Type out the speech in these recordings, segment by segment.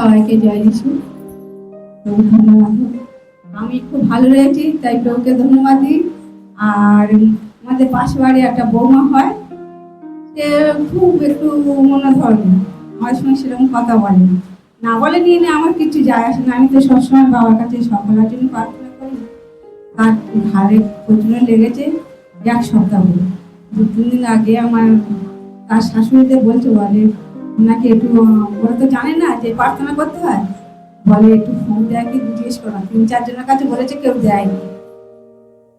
সবাইকে জয় যিশু প্রভু ধন্যবাদ আমি খুব ভালো রয়েছি তাই প্রভুকে ধন্যবাদ দিই। আর আমাদের পাশে বাড়ি একটা বৌমা হয়, সে খুব একটু মনে ধরেন আমার সঙ্গে সেরকম কথা বলে না। না বলে নিয়ে নিয়ে আমার কিছু যায় আসে না, আমি তো সবসময় বাবার কাছে সকলের জন্য প্রার্থনা করি। তার ঘাড়ে প্রচুর লেগেছে, এক সপ্তাহ দু তিন দিন আগে আমার তার শাশুড়িতে বলছে বলে নাকি একটু, ওরা তো জানে না যে প্রার্থনা করতে হয়। বলে, একটু ফোন দেয় কি? জিজ্ঞেস করো তিন চারজনের কাছে বলেছে, কেউ দেয়নি।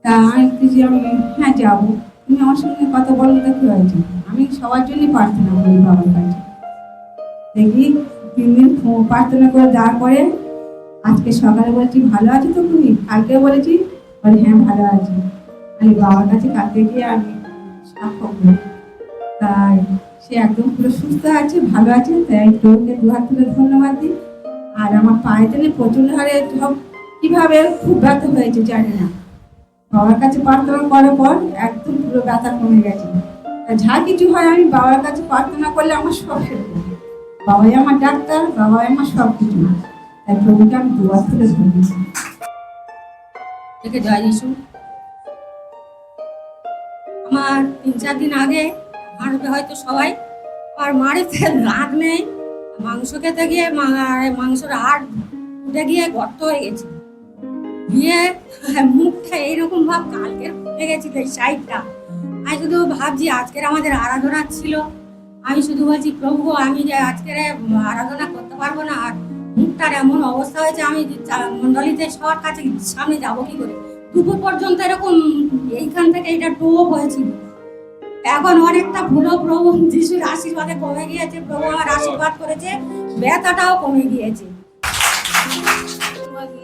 তা আমি কিছু আমি হ্যাঁ যাব। তুমি আমার সঙ্গে কথা বলো, তো কি হয়েছে? আমি সবার জন্যই প্রার্থনা করি বাবার কাছে। দেখি, তিন দিন প্রার্থনা করে দেওয়ার পরে, আজকে সকালে বলছি, ভালো আছো তো তুমি? কালকে বলেছি, বলে হ্যাঁ ভালো আছি। আমি বাবার কাছে কালকে গিয়ে আমি সাক্ষ্য করি তাই সে একদম পুরো সুস্থ আছে, ভালো আছে তাই তোকে দু হাত তুলে ধন্যবাদ দিই। আর আমার পায়ে টেনে প্রচুর হারে সব কীভাবে খুব ব্যথা হয়েছে জানি না। বাবার কাছে প্রার্থনা করার পর একদম পুরো ব্যথা কমে গেছে। যা কিছু হয়, আমি বাবার কাছে প্রার্থনা করলে আমার সব সেরে বাবাই আমার ডাক্তার, বাবাই আমার সব কিছু। তাই প্রভুকে আমি দু হাত তুলে ধন্যবাদ জয় আমার তিন চার দিন আগে হাঁটবে হয়তো সবাই। আর মাড়িতে রাগ নেই। মাংস খেতে গিয়ে মাংসর হাড় উঠে গিয়ে গর্ত হয়ে গেছে। গিয়ে মুখটা এইরকম ভাব কালকের ফুটে গেছিল এই সাইডটা। আমি শুধু ভাবছি আজকের আমাদের আরাধনা ছিল। আমি শুধু বলছি, প্রভু, আমি যে আজকের আরাধনা করতে পারব না আর মুখটার এমন অবস্থা হয়েছে, আমি মণ্ডলীতে সবার কাছে সামনে যাব কি করে? দুপুর পর্যন্ত এরকম এইখান থেকে এটা টোপ হয়েছিল। এখন অনেকটা ভুলো প্রভু যিশুর আশীর্বাদে কমে গিয়েছে, প্রভু আমার আশীর্বাদ করেছে, ব্যথাটাও কমে গিয়েছে।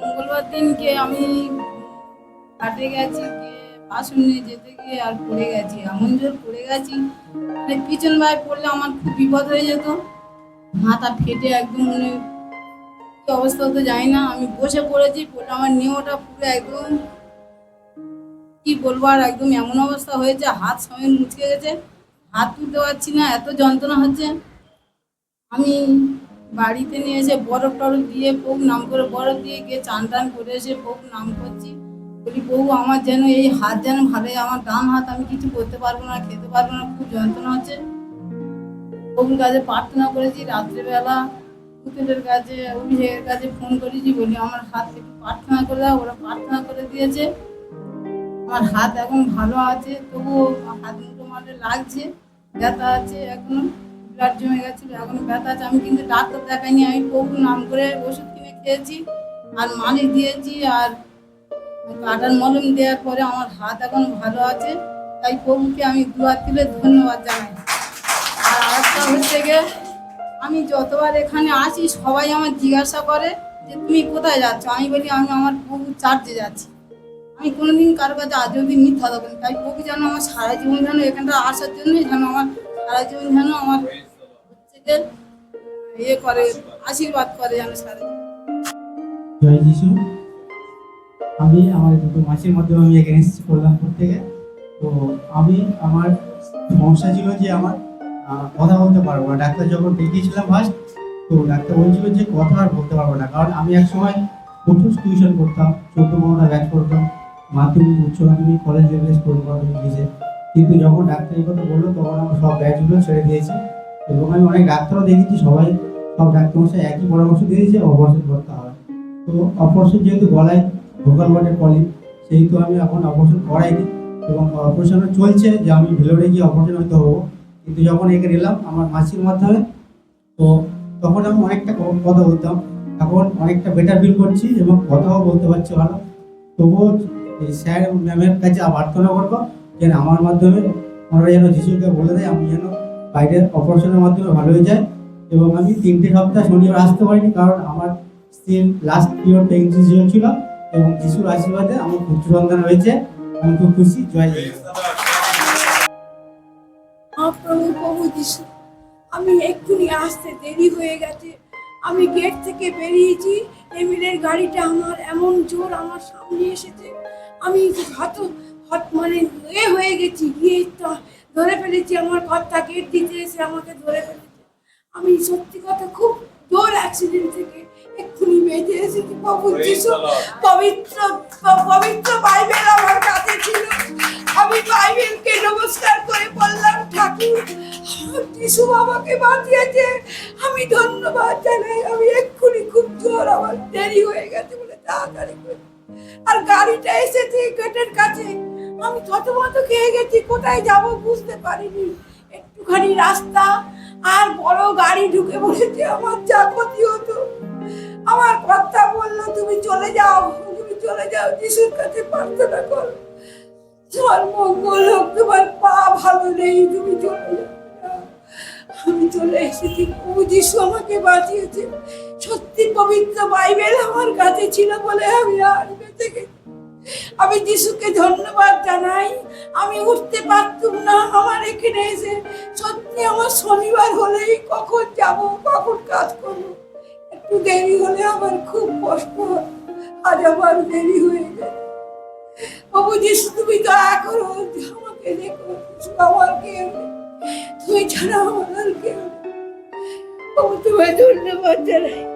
মঙ্গলবার দিনকে আমি হাটে গেছি বাসন নিয়ে যেতে গিয়ে আর পড়ে গেছি, এমন জোর পড়ে গেছি মানে পিছন ভাই পড়লে আমার খুব বিপদ হয়ে যেত। মাথা ফেটে একদম মানে কি অবস্থা হতো জানি না। আমি বসে পড়েছি পড়লে আমার নেওয়াটা পুরো একদম কি বলব, আর একদম এমন অবস্থা হয়েছে, হাত সময় মুচকে গেছে, হাত তুলতে পারছি না, এত যন্ত্রণা হচ্ছে। আমি বাড়িতে নিয়ে এসে বরফ টরফ দিয়ে বউ নাম করে বরফ দিয়ে গিয়ে চান টান করে এসে বউ নাম করছি। বলি, বউ, আমার যেন এই হাত যেন ভালো আমার ডান হাত আমি কিছু করতে পারব না, খেতে পারব না, খুব যন্ত্রণা হচ্ছে। বউর কাছে প্রার্থনা করেছি, রাত্রেবেলা পুতুলের কাছে, অভিষেকের কাছে ফোন করেছি, বলি, আমার হাত একটু প্রার্থনা করে দাও। ওরা প্রার্থনা করে দিয়েছে। আমার হাত এখন ভালো আছে, তবুও হাত মুঠো মাঠে লাগছে, ব্যথা আছে এখনও ব্লাড জমে গেছিল, এখন ব্যথা আছে। আমি কিন্তু ডাক্তার দেখাইনি, আমি প্রভু নাম করে ওষুধ কিনে খেয়েছি, আর মালিশ দিয়েছি, আর কাটার মলম দেওয়ার পরে আমার হাত এখন ভালো আছে। তাই প্রভুকে আমি দুয়ার তুলে ধন্যবাদ জানাই। আর আরেকটা হচ্ছে গিয়ে, আমি যতবার এখানে আসি, সবাই আমার জিজ্ঞাসা করে যে, তুমি কোথায় যাচ্ছ? আমি বলি, আমি আমার প্রভু চার্চে যাচ্ছি। আমি কোনোদিন কারও কাছে আজ অব্দি মিথ্যা দেবো তাই প্রভু যেন আমার সারা জীবন যেন এখানটা আসার জন্যই যেন আমার সারা জীবন যেন আমার হচ্ছে যে ইয়ে করে, আশীর্বাদ করে যেন সারা জয় যিশু। আমি আমার দুটো মাসের মাধ্যমে আমি এখানে এসেছি কল্যাণপুর থেকে। তো আমি আমার সমস্যা ছিল যে আমার কথা বলতে পারব না। ডাক্তার যখন দেখিয়েছিলাম ফার্স্ট তো ডাক্তার বলছিল যে কথা আর বলতে পারব না। কারণ আমি এক সময় প্রচুর টিউশন করতাম, চোদ্দ পনেরোটা ব্যাচ করতাম। মাধ্যমিক, উচ্চ মাধ্যমিক কলেজ স্কুল পড়াতে গিয়েছে কিন্তু যখন ডাক্তার এই কথা বলল, তখন আমার সব ব্যাচগুলো ছেড়ে দিয়েছি। এবং আমি অনেক ডাক্তারও দেখেছি, সবাই সব ডাক্তারমশাই একই পরামর্শ দিয়েছে, অপারেশন করতে হবে। তো অপারেশন যেহেতু গলায় ভোকাল বটে পলি, সেহেতু আমি এখন অপারেশন করাইনি। এবং অপারেশনও চলছে, যে আমি ভেলোরে গিয়ে অপারেশন হয়তো হব। কিন্তু যখন একে এলাম, আমার মাসির মাধ্যমে, তো তখন আমি অনেকটা কথা বলতাম। এখন অনেকটা বেটার ফিল করছি এবং কথাও বলতে পারছি ভালো। তবুও স্যার এবং ম্যামের কাছে প্রার্থনা করব যেন আমার মাধ্যমে ওনারা যেন যিশুকে বলে দেয়, আমি যেন বাইরের অপারেশনের মাধ্যমে ভালো হয়ে যায় এবং আমি তিনটে সপ্তাহ শনিবার আসতে পারিনি কারণ আমার স্ত্রীর লাস্ট পিরিয়ড প্রেগনেন্সি চলছিল এবং যিশুর আশীর্বাদে আমার পুত্র সন্তান হয়েছে। আমি খুব খুশি, জয় যিশু, আমি এক্ষুনি আসতে দেরি হয়ে গেছে। আমি গেট থেকে বেরিয়েছি। এমিলের গাড়িটা আমার এমন জোর আমার সামনে এসেছে। আমি হত হত মানে এ হয়ে গেছি গিয়ে তো ধরে ফেলেছি আমার কর্তা গেট দিতে এসে আমাকে ধরে ফেলেছে। আমি সত্যি কথা খুব জোর অ্যাক্সিডেন্ট থেকে এক্ষুনি বেঁচে এসেছি প্রভু যিশু। পবিত্র পবিত্র বাইবেল আমার কাছে ছিল। আমি বাইবেলকে নমস্কার করে বললাম ঠাকুর যিশু আমাকে বাঁচিয়েছে। আমি ধন্যবাদ জানাই। আমি এক্ষুনি খুব জোর আমার দেরি হয়ে গেছে বলে তাড়াতাড়ি করে আর গাড়িটা এসেছে গেটের কাছে। আমি থতমত খেয়ে গেছি, কোথায় যাব বুঝতে পারিনি। একটুখানি রাস্তা আর বড় গাড়ি ঢুকে বসেছে আমার যা ক্ষতি হতো। আমার কথা বলল, তুমি চলে যাও, তুমি চলে যাও, যিশুর কাছে প্রার্থনা করো। তোমার মঙ্গল হোক তোমার পা ভালো নেই, তুমি চলে যাও। আমি চলে এসেছি। প্রভু যিশু আমাকে বাঁচিয়েছে সত্যি পবিত্র বাইবেল আমার কাছে ছিল বলে আমি আর গেছি আমি যিশুকে ধন্যবাদ জানাই। আমি উঠতে পারতুম না আমার এখানে এসে। সত্যি আমার শনিবার হলেই কখন যাব, কখন কাজ করব? একটু দেরি হলে আমার খুব কষ্ট হয়। আজ আমার দেরি হয়ে যায় বাবু যিশু, তুমি দয়া করো, আমাকে দেখো আমার কেউ তুমি ছাড়া আমার আর কেউ বাবু তোমায় ধন্যবাদ জানাই।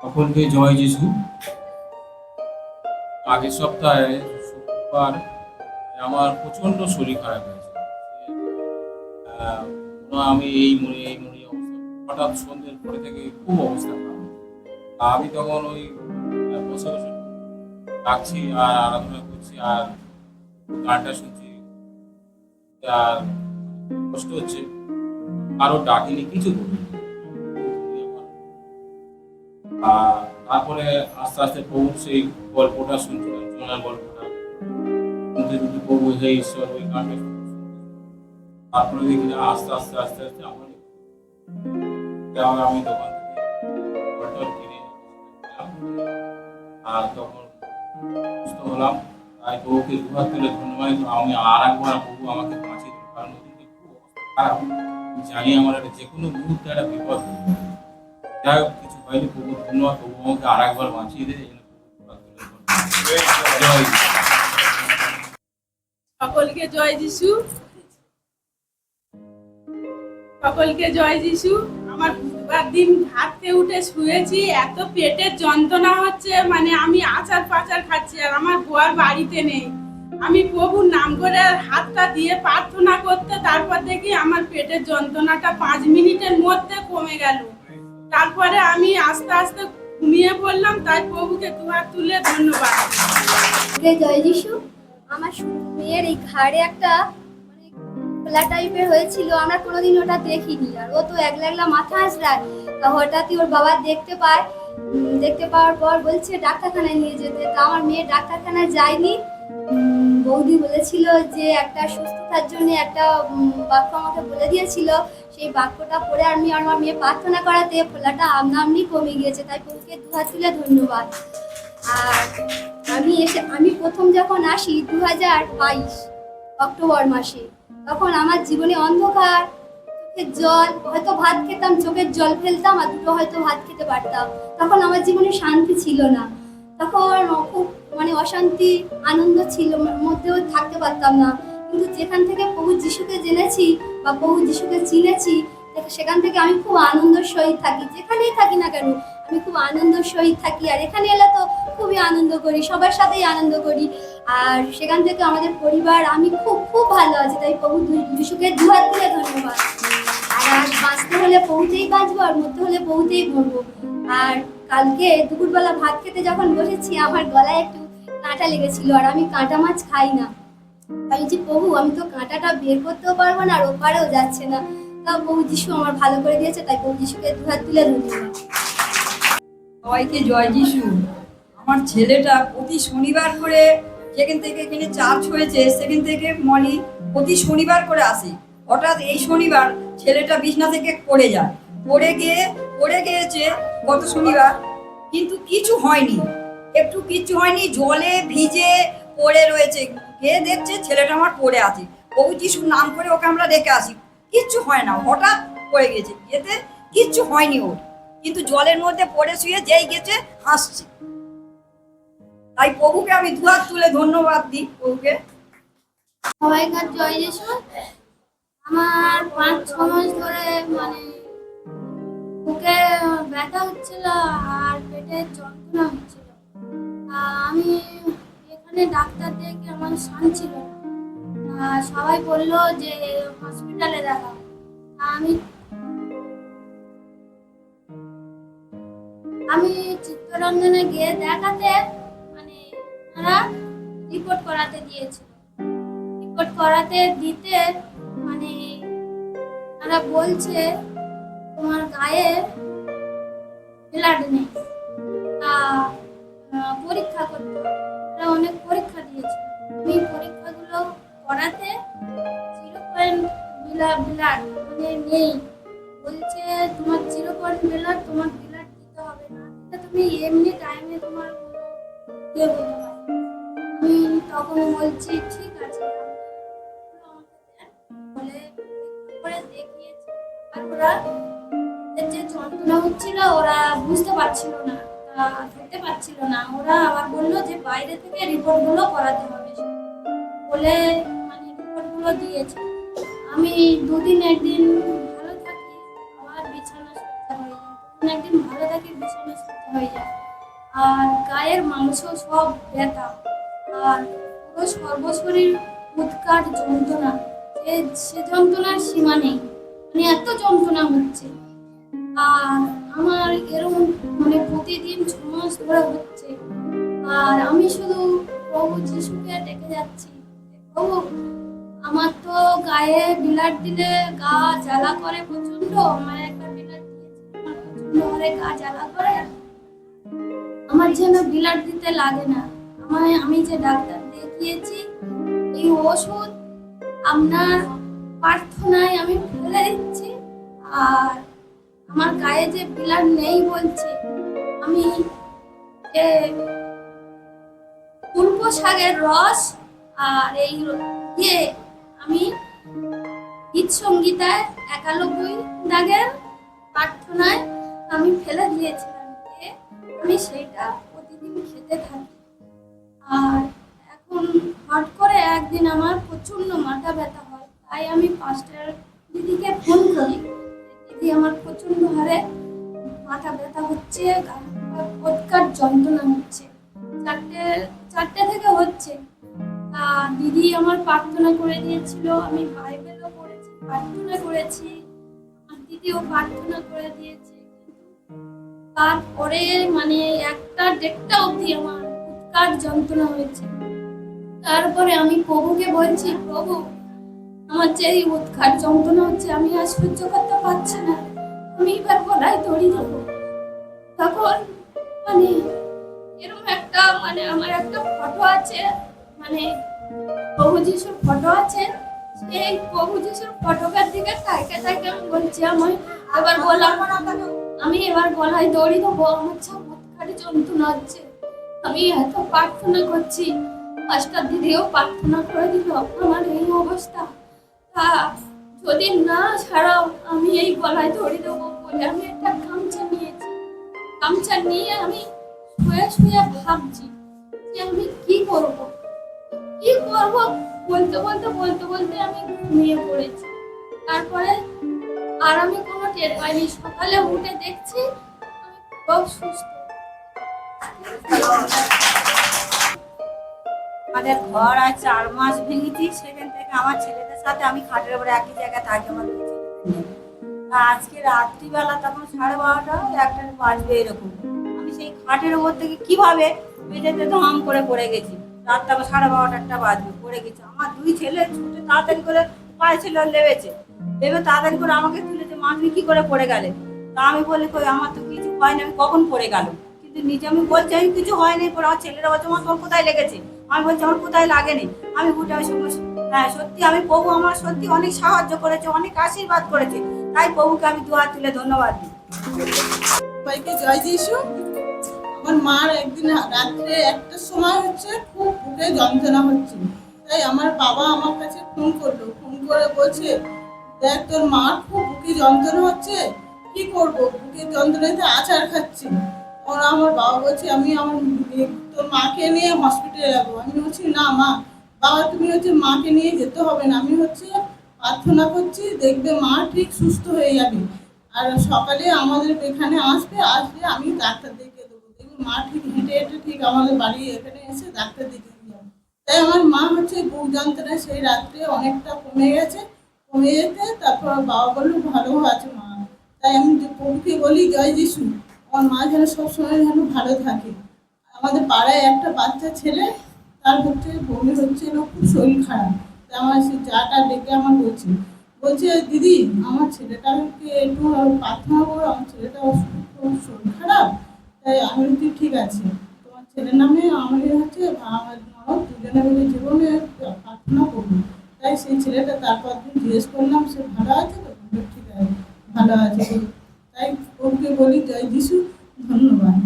সকলকে জয় যিশু। আগের সপ্তাহে শুক্রবার আমার প্রচণ্ড শরীর খারাপ হয়েছে। আমি এই মনে এই মনে হঠাৎ সন্ধ্যের পরে থেকে খুব অবস্থা খারাপ। আমি তখন ওই বসে বসে ডাকছি আর আরাধনা করছি আর গানটা শুনছি। আর কষ্ট হচ্ছে। আরও ডাকিনি, কিছু আর তারপরে আস্তে আস্তে প্রভু সেই গল্পটা গল্পটা। শুনতে শুনতে প্রভু হে ঈশ্বর, ওই গানটা। তারপরে দেখি আস্তে আস্তে আস্তে আস্তে আমার আমি দোকান থেকে আর তখন সুস্থ হলাম, তাই প্রভুকে দুহাত তুলে ধন্যবাদ। আমি আর একবার প্রভু আমাকে বাঁচিয়ে দিল কারণ জানি আমার একটা যে কোনো মুহূর্তে একটা বিপদ যাই হোক, কিছু হয়নি প্রভু ধন্যবাদ প্রভু আমাকে আর একবার বাঁচিয়ে। সকলকে জয় যিশু। আমার বুধবার দিন হাতে উঠে শুয়েছি, এত পেটের যন্ত্রণা হচ্ছে মানে আমি আচার পাচার খাচ্ছি, আর আমার গোয়ার বাড়িতে নেই। আমি প্রভুর নাম করে হাতটা দিয়ে প্রার্থনা করতে, তারপর দেখি আমার পেটের যন্ত্রণাটা পাঁচ মিনিটের মধ্যে কমে গেল। তারপরে আমি আস্তে আস্তে ঘুমিয়ে পড়লাম, তাই প্রভুকে দুহাত তুলে ধন্যবাদ। জয় যিশু। আমার মেয়ের এই ঘাড়ে একটা মানে খোলা টাইপের হয়েছিল, আমরা কোনোদিন ওটা দেখিনি। আর ও তো একলা একলা মাথা আসলায় তা হঠাৎই ওর বাবা দেখতে পায় দেখতে পাওয়ার পর বলছে, ডাক্তারখানায় নিয়ে যেতে। তা আমার মেয়ে ডাক্তারখানায় যায়নি। বৌদি বলেছিল যে একটা সুস্থতার জন্য একটা বাক্য আমাকে বলে দিয়েছিল। সেই বাক্যটা পড়ে আমি আমার মেয়ে প্রার্থনা করাতে ফোলাটা আমনা আমনি কমে গিয়েছে। তাই প্রভুকে দুহাত তুলে ধন্যবাদ। আর আমি এসে, আমি প্রথম যখন আসি দু হাজার বাইশ অক্টোবর মাসে, তখন আমার জীবনে অন্ধকার, চোখের জল, হয়তো ভাত খেতাম, চোখের জল ফেলতাম আর দুটো হয়তো ভাত খেতে পারতাম। তখন আমার জীবনে শান্তি ছিল না। তখন খুব মানে অশান্তি, আনন্দ ছিল মধ্যেও থাকতে পারতাম না। কিন্তু যেখান থেকে প্রভু যিশুকে জেনেছি বা প্রভু যিশুকে চিনেছি সেখান থেকে আমি খুব আনন্দের সহিত থাকি। যেখানেই থাকি না কেন, আমি খুব আনন্দের সহিত থাকি। আর এখানে এলে তো খুবই আনন্দ করি, সবার সাথেই আনন্দ করি। আর সেখান থেকে আমাদের পরিবার, আমি খুব খুব ভালো আছি। তাই প্রভু যিশুকে দুহাত দিয়ে ধন্যবাদ। আর বাঁচতে হলে পৌঁছেই বাঁচবো, আর মরতে হলে পৌঁছেই মরবো। আর কালকে দুপুরবেলা ভাত খেতে যখন বসেছি, আমার গলায় একটু কাঁটা লেগেছিল আর আমি কাঁটা মাছ খাই না। তাই বলছি প্রভু, আমি তো কাঁটাটা বের করতেও পারব না আর ওপারেও যাচ্ছে না। তা প্রভু যিশু আমার ভালো করে দিয়েছে, তাই প্রভু যিশুকে দুহাত তুলে ধন্যবাদ সবাইকে জয় যিশু। আমার ছেলেটা প্রতি শনিবার করে যেখান থেকে এখানে চার্জ হয়েছে, সেখান থেকে মনি প্রতি শনিবার করে আসে। হঠাৎ এই শনিবার ছেলেটা বিছনা থেকে পড়ে যায়। পড়ে গিয়ে, পড়ে গিয়েছে গত শনিবার, কিন্তু কিছু হয়নি। একটু কিচ্ছু হয়নি, জলে ভিজে পড়ে রয়েছে। কে দেখছে? ছেলেটা আমার পড়ে আছে। প্রভু যিশুর নাম করে ওকে আমরা রেখে আসি। কিচ্ছু হয় না, হঠাৎ পড়ে গেছে। এতে কিচ্ছু হয়নি ওর। কিন্তু জলের মধ্যে পড়ে শুয়ে যেই গেছে, হাসছে। তাই প্রভুকে আমি দুহাত তুলে ধন্যবাদ দিই প্রভুকে। সবাইকার জয় যিশু? আমার পাঁচ, ছ মাস ধরে মানে বুকে ব্যথা হচ্ছিল আর পেটে যন্ত্রণা হচ্ছিল। আমি এখানে ডাক্তার দেখে আমার শান ছিল। সবাই বলল যে হসপিটালে দেখাও তা আমি আমি চিত্তরঞ্জনে গিয়ে দেখাতে মানে তারা রিপোর্ট করাতে দিয়েছিল রিপোর্ট করাতে দিতে মানে তারা বলছে তোমার গায়ে ব্লাড নেই। অনেক পরীক্ষা দিয়েছে। আমি পরীক্ষাগুলো করাতে জিরো পয়েন্ট ব্লাড মানে নেই। বলছে, তোমার জিরো পয়েন্ট ব্লাড তোমার ব্লাড দিতে হবে না। তুমি এমনি টাইমে তোমার কোনো ইয়ে আমি তখন বলছি, ঠিক আছে বলে করে দেখিয়েছে। আর ওরা যে যন্ত্রণা হচ্ছিল, ওরা বুঝতে পারছিল না। ধরতে পারছিল না। ওরা আবার বলল যে বাইরে থেকে রিপোর্টগুলো করাতে হবে। বলে মানে রিপোর্টগুলো দিয়েছে। আমি দুদিন একদিন ভালো থাকি আবার বিছানা সজ্জা হয়ে যায়। একদিন ভালো থাকি, বিছানা সজ্জা হয়ে যায়। আর গায়ের মাংস সব ব্যথা। আর পুরো সর্বশরীর উৎকাট যন্ত্রণা। সে যন্ত্রণার সীমা নেই। মানে এত যন্ত্রণা হচ্ছে। আর আমার এরকম মানে প্রতিদিন ছ মাস ধরে হচ্ছে। আর আমি শুধু প্রভু যিশুকে ডেকে যাচ্ছি। প্রভু, আমার তো গায়ে বিলাট দিলে গা জ্বালা করে প্রচণ্ড আমার একটা বিলাট দিয়েছে প্রচণ্ড হারে গা জ্বালা করে। আমার যেন বিলাট দিতে লাগে না। আমায়, আমি যে ডাক্তার দেখিয়েছি, এই ওষুধ আপনার প্রার্থনায় আমি ফেলে দিচ্ছি। আর আমার গায়ে যে বিলাট নেই বলছে, আমি পুল্প শাকের রস আর এই ইয়ে আমি গীত সঙ্গীতায় একানব্বই দাগের প্রার্থনায় আমি ফেলে দিয়েছিলাম দিয়ে আমি সেইটা প্রতিদিন খেতে থাকি। আর এখন হট করে একদিন আমার প্রচণ্ড মাথা ব্যথা হয়, তাই আমি পাঁচটার দিদিকে ফোন করি। দিদি আমার প্রচণ্ড হারে মাথা ব্যথা হচ্ছে উৎকার যন্ত্রণা হচ্ছে। চারটে চারটে থেকে হচ্ছে। দিদি আমার প্রার্থনা করে দিয়েছিল, আমি বাইবেলও পড়েছি, প্রার্থনা করেছি আমার দিদিও প্রার্থনা করে দিয়েছে। তারপরে মানে একটা দেড়টা অবধি আমার উৎকার যন্ত্রণা হয়েছে। তারপরে আমি প্রভুকে বলছি, প্রভু আমার যে এই উৎকার যন্ত্রণা হচ্ছে, আমি আর সহ্য করতে পারছি না। আমি এবার গলায় দড়ি দেবো। তখন মানে এরকম একটা মানে আমার একটা ফটো আছে মানে প্রভু যিশুর ফটো আছে। সেই প্রভু যিশুর ফটোকার দিকে তাকে তাকে আমি বলছি আমি এবার বললাম আমি এবার গলায় দড়ি দেবো, আমার সব উৎকারে যন্ত্রণা হচ্ছে। আমি এত প্রার্থনা করছি, পাঁচটা দিদিও প্রার্থনা করে দিল, আমার এই অবস্থা। যদি না ছাড়াও আমি এই গলায় দড়ি দেবো বলে আমি একটা গামছা নিয়েছি। গামছা নিয়ে আমি শুয়ে শুয়ে ভাবছি যে আমি কি করব? কি করব? বলতে বলতে বলতে বলতে আমি ঘুমিয়ে পড়েছি। তারপরে আর আমি কোনো টের পাইনি। সকালে উঠে দেখছি আমি খুব সুস্থ। আমাদের ঘর আজ চার মাস ভেঙেছি, সেখান থেকে আমার ছেলেদের সাথে আমি খাটের উপরে একই জায়গায় থাকি, আমার আজকে রাত্রিবেলা তখন সাড়ে বারোটা, একটা বাজবে এরকম। আমি সেই খাটের উপর থেকে কীভাবে মেঝেতে ধাম করে পড়ে গেছি। রাত তখন সাড়ে বারোটা, একটা বাজবে, পড়ে গেছি। আমার দুই ছেলে ছুটে তাড়াতাড়ি করে পায়ে ছিল লেবেছে। লেবে তাড়াতাড়ি করে আমাকে তুলেছে মা, তুমি কি করে পড়ে গেলে? তা আমি বলি, কই, আমার তো কিছু হয়নি আমি কখন পড়ে গেল? কিন্তু নিজে আমি বলছি, আমি কিছু হয়নি পরে আমার ছেলেরা বলছে আমার তোর কোথায় লেগেছে? আমি বলছি, আমার কোথায় লাগেনি? আমি উঠে আমি হ্যাঁ সত্যি আমি প্রভু আমার সত্যি অনেক সাহায্য করেছে, অনেক আশীর্বাদ করেছে। তাই প্রভুকে আমি দু হাত তুলে ধন্যবাদ দিই। সবাইকে জয় যিশু। আমার মার একদিন রাত্রে একটা সময় হচ্ছে খুব বুকে যন্ত্রণা হচ্ছে। তাই আমার বাবা আমার কাছে ফোন করল। ফোন করে বলছে, দেখ, তোর মার খুব বুকে যন্ত্রণা হচ্ছে। কি করব? বুকের যন্ত্রণাতে আচার খাচ্ছি। ওরা আমার বাবা বলছে, আমি আমার তোর মাকে নিয়ে হসপিটালে যাব। আমি বলছি, না মা বাবা, তুমি হচ্ছে মাকে নিয়ে যেতে হবে না। আমি হচ্ছে প্রার্থনা করছি, দেখবে মা ঠিক সুস্থ হয়ে যাবে। আর সকালে আমাদের এখানে আসবে, আসলে আমি ডাক্তার দেখিয়ে দেবো। দেখবে মা ঠিক হেঁটে হেঁটে ঠিক আমাদের বাড়ি এখানে এসে ডাক্তার দেখিয়ে দিয়ে তাই আমার মা হচ্ছে বুক যন্ত্রণা সেই রাত্রে অনেকটা কমে গেছে। কমে যেতে তারপর বাবা বলল, ভালো আছে মা। তাই আমি যে প্রভুকে বলি, জয় যিশু। আমার মা যেন সবসময় যেন ভালো থাকে। আমাদের পাড়ায় একটা বাচ্চা ছেলে তার হচ্ছে বমি হচ্ছিল খুব শরীর খারাপ। তা আমার সে চাটা ডেকে আমার বলছে বলছে, দিদি, আমার ছেলেটাকে একটু প্রার্থনা করো, আমার ছেলেটা শরীর খারাপ, তাই আমি বলছি, ঠিক আছে, তোমার ছেলের নামে আমি হচ্ছে, আমার ননদ দুজনে মিলে জীবনে প্রার্থনা করব। তাই সেই ছেলেটা তারপর দিন জিজ্ঞেস করলাম, সে ভালো আছে তো? ঠিক আছে, ভালো আছে। তাই ওকে বলি, জয় যিশু, ধন্যবাদ।